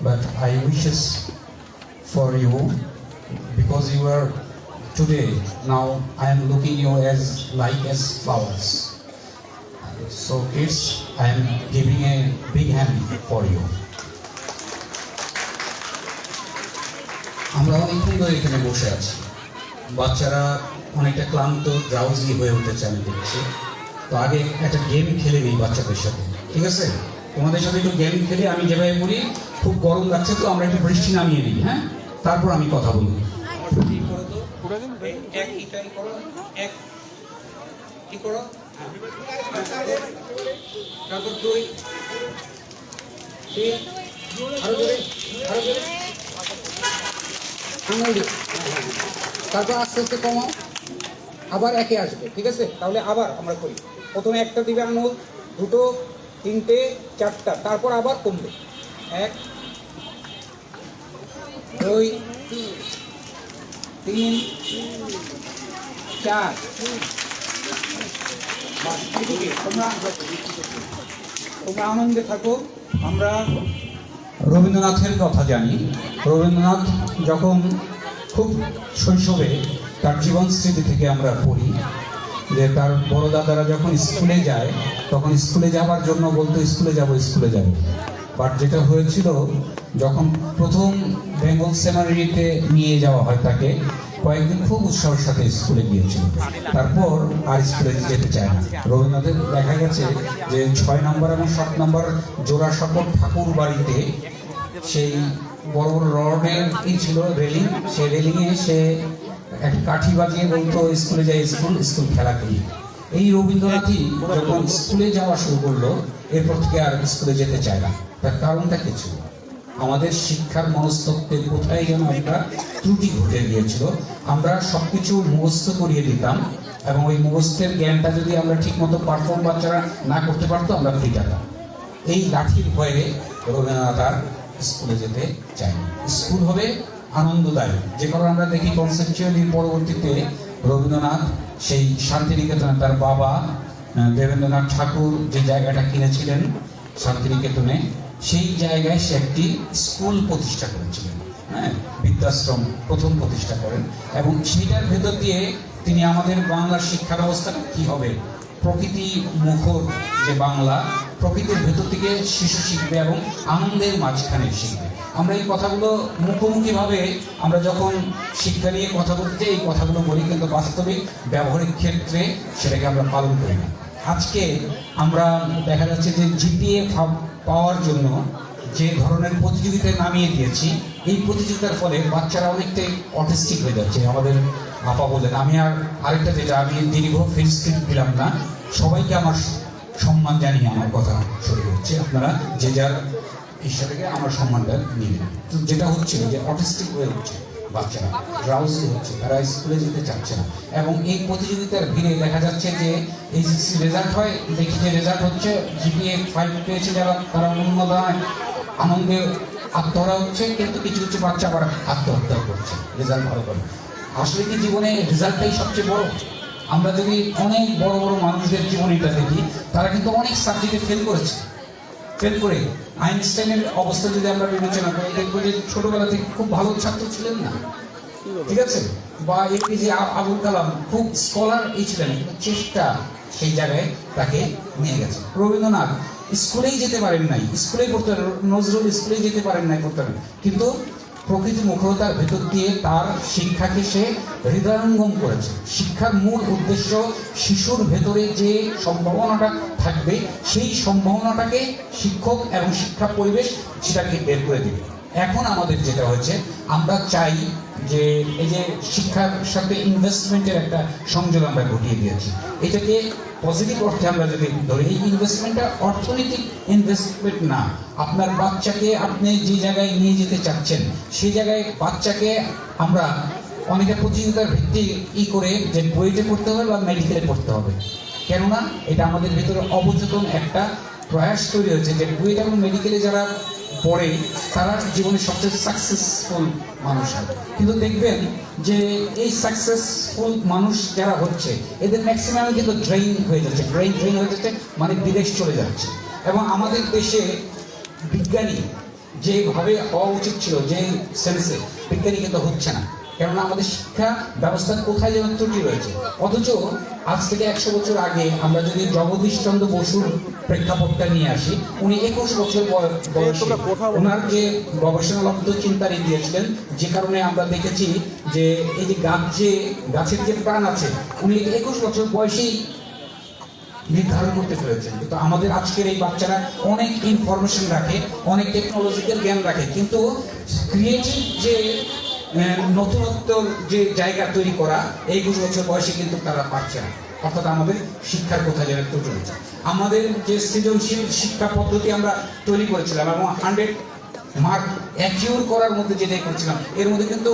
but I wishes for you because you are today now I am looking you as like as flowers. So kids, I am giving a big hand for you. আমরা অনেকক্ষণ ধরে এখানে বসে আছি বাচ্চারা অনেকটা ক্লান্ত drowsy হয়ে উঠেছে আমি দেখছি তো আগে একটা গেম খেলে নিই বাচ্চাদের সাথে ঠিক আছে তোমাদের সাথে একটু গেম খেলে আমি যেভাবে বলি খুব গরম লাগছে, তো আমরা একটু বৃষ্টি নামিয়ে নিই হ্যাঁ? তারপর আমি কথা করো তারপর তারপর আস্তে আস্তে কমাও। আবার একে আসবে, ঠিক আছে? তাহলে আবার আমরা করি। প্রথমে একটা দিবে আঙুল, দুটো, তিনটে, চারটা, তারপর আবার কমবে। এক, দুই, তিন, চার। তোমরা আনন্দে থাকো, আমরা রবীন্দ্রনাথের কথা জানি। রবীন্দ্রনাথ যখন খুব শৈশবে তার জীবন স্মৃতি থেকে আমরা পড়ি, যে তার বড় দাদারা যখন স্কুলে যায়, তখন স্কুলে যাওয়ার জন্য বলতো, স্কুলে যাব স্কুলে যাব। বাট যেটা হয়েছিল, যখন প্রথম বেঙ্গল সেমারিতে নিয়ে যাওয়া হয় তাকে, কয়েকদিন খুব উৎসাহের সাথে স্কুলে গিয়েছিল। তারপর আর স্কুলে যেতে চায় না। রবীন্দ্রনাথের দেখা গেছে যে ছয় নম্বর এবং সাত নম্বর জোড়াসাঁকোর ঠাকুর বাড়িতে সেই বড় বড় রডের কি ছিল, রেলিং? সেই রেলিংয়ে সে এক কাঠি বাজিয়ে বলতো, স্কুলে যাই স্কুল স্কুল খেলা করি। এই রবীন্দ্রনাথই যখন স্কুলে যাওয়া শুরু করল, এরপর থেকে আর স্কুলে যেতে চায় না। তার কারণটা কিছু আমাদের শিক্ষার মনস্তত্ত্বে কোথায় যেন একটা ত্রুটি ঘটে গিয়েছিল, আমরা সবকিছু মুখস্থ করিয়ে দিতাম এবং ওই মুখস্থের জ্ঞানটা যদি আমরা ঠিকমতো পারফর্ম বাচ্চারা না করতে পারতো, আমরা ফ্রি যেতাম এই লাঠির ভয়ে রবীন্দ্রনাথ আর স্কুলে যেতে চায়নি স্কুল হবে আনন্দদায়ক। যে কারণে আমরা দেখি কনসেপচুয়ালি পরবর্তীতে রবীন্দ্রনাথ সেই শান্তিনিকেতনে তার বাবা দেবেন্দ্রনাথ ঠাকুর যে জায়গাটা কিনেছিলেন শান্তিনিকেতনে সেই জায়গায় সে একটি স্কুল প্রতিষ্ঠা করেছিলেন হ্যাঁ? বৃদ্ধাশ্রম প্রথম প্রতিষ্ঠা করেন এবং সেটার ভেতর দিয়ে তিনি আমাদের বাংলার শিক্ষা ব্যবস্থাটা কি হবে? প্রকৃতি মুখর যে বাংলা, প্রকৃতির ভেতর থেকে শিশু শিখবে এবং আনন্দের মাঝখানে শিখবে। আমরা এই কথাগুলো মুখোমুখিভাবে আমরা যখন শিক্ষা নিয়ে কথা বলতে এই কথাগুলো বলি, কিন্তু বাস্তবিক ব্যবহারিক ক্ষেত্রে সেটাকে আমরা পালন করি না। আজকে আমরা দেখা যাচ্ছে যে জিপিএ পাওয়ার জন্য যে ধরনের প্রতিযোগিতায় নামিয়ে দিয়েছি, এই প্রতিযোগিতার ফলে বাচ্চারা অনেকটাই অটিস্টিক হয়ে যাচ্ছে। আমাদের আপা বলেন আমি আর আরেকটা যেটা, আমি দীর্ঘ ফিল স্ক্রিপ্ট দিলাম না, সবাইকে আমার সম্মান জানিয়ে আমার কথা শুরু হচ্ছে। আপনারা যে যার হিসাবে আমার সম্মানটা তো যেটা হচ্ছিল যে অটিস্টিক হয়ে হচ্ছে বাচ্চারা ড্রাউজি হচ্ছে, তারা স্কুলে যেতে চাচ্ছে না। এবং এই প্রতিযোগিতার ভিড়ে দেখা যাচ্ছে যে এই রেজাল্ট হয়, দেখি যে রেজাল্ট হচ্ছে জিপিএ ফাইভ পেয়েছে যারা, তারা উন্নদায় আনন্দে আত্মহরা হচ্ছে, কিন্তু কিছু কিছু বাচ্চা আবার আত্মহত্যা করছে রেজাল্ট ভালো করে আসলে কি জীবনে রেজাল্টটাই সবচেয়ে বড়? আমরা যদি অনেক বড় বড় মানুষদের জীবনীটা দেখি, তারা কিন্তু অনেক সাবজেক্টে ফেল করেছে। ফেল করে আইনস্টাইনের অবস্থা যদি আমরা বিবেচনা করি, দেখব যে ছোটবেলা থেকে খুব ভালো ছাত্র ছিলেন না। ঠিক আছে? বা এপিজে আবুল কালাম, খুব স্কলার এই ছিলেন চেষ্টা সেই জায়গায় তাকে নিয়ে গেছে। রবীন্দ্রনাথ, স্কুলেই যেতে পারেন নাই। স্কুলেই পড়তে নজরুল স্কুলেই যেতে পারেন নাই, পড়তে পারেন কিন্তু প্রকৃতি মুখরতার ভেতর দিয়ে তার শিক্ষাকে সে হৃদয়ঙ্গম করেছে। শিক্ষার মূল উদ্দেশ্য শিশুর ভেতরে যে সম্ভাবনাটা থাকবে, সেই সম্ভাবনাটাকে শিক্ষক এবং শিক্ষা পরিবেশ সেটাকে বের করে দেবে। এখন আমাদের যেটা হয়েছে, আমরা চাই যে এই যে শিক্ষার সাথে ইনভেস্টমেন্টের একটা সংযোগ আমরা ঘটিয়ে দিয়েছি। এটাকে পজিটিভ অর্থে আমরা যদি ধরি, এই ইনভেস্টমেন্টটা অর্থনৈতিক ইনভেস্টমেন্ট না। আপনার বাচ্চাকে আপনি যে জায়গায় নিয়ে যেতে চাচ্ছেন, সেই জায়গায় বাচ্চাকে আমরা অনেকে প্রতিযোগিতার ভিত্তি ই করে যে বইতে পড়তে হবে বা মেডিকেলে পড়তে হবে। কেননা এটা আমাদের ভেতরে অবচেতন একটা প্রয়াস তৈরি হয়েছে যে বুয়েট এবং মেডিকেলে যারা পড়ে, তারা জীবনে সবচেয়ে সাকসেসফুল মানুষ হয়। কিন্তু দেখবেন যে এই সাকসেসফুল মানুষ যারা হচ্ছে, এদের ম্যাক্সিমাম কিন্তু ড্রেইন হয়ে যাচ্ছে। ব্রেইন ড্রেইন হয়ে যাচ্ছে মানে বিদেশ চলে যাচ্ছে। এবং আমাদের দেশে বিজ্ঞানী যেভাবে হওয়া উচিত ছিল যে সেন্সে বিজ্ঞানী কিন্তু হচ্ছে না। কেননা আমাদের শিক্ষা ব্যবস্থা কোথায় যেন ত্রুটি রয়েছে। অথচ আজ থেকে একশো বছর আগে আমরা যদি জগদীশ চন্দ্র বসুর প্রেক্ষাপটটা নিয়ে আসি উনি একুশ বছর বয়- বয়সে। ওনার যে গবেষণালব্ধ চিন্তা দিয়েছিলেন যে কারণে আমরা দেখেছি যে এই যে গাছ যে গাছের যে প্রাণ আছে উনি একুশ বছর বয়সেই নির্ধারণ করতে পেরেছেন। কিন্তু আমাদের আজকের এই বাচ্চারা অনেক ইনফরমেশন রাখে অনেক টেকনোলজিক্যাল জ্ঞান রাখে কিন্তু ক্রিয়েটিভ যে নতুনত্বর যে জায়গা তৈরি করা, এই একুশ বছর বয়সে কিন্তু তারা পাচ্ছে না। অর্থাৎ আমাদের শিক্ষার কোথায় যেন একটু চলেছে আমাদের যে সৃজনশীল শিক্ষা পদ্ধতি আমরা তৈরি করেছিলাম এবং হান্ড্রেড মার্ক অ্যাকিউর করার মধ্যে যেটাই করছিলাম, এর মধ্যে কিন্তু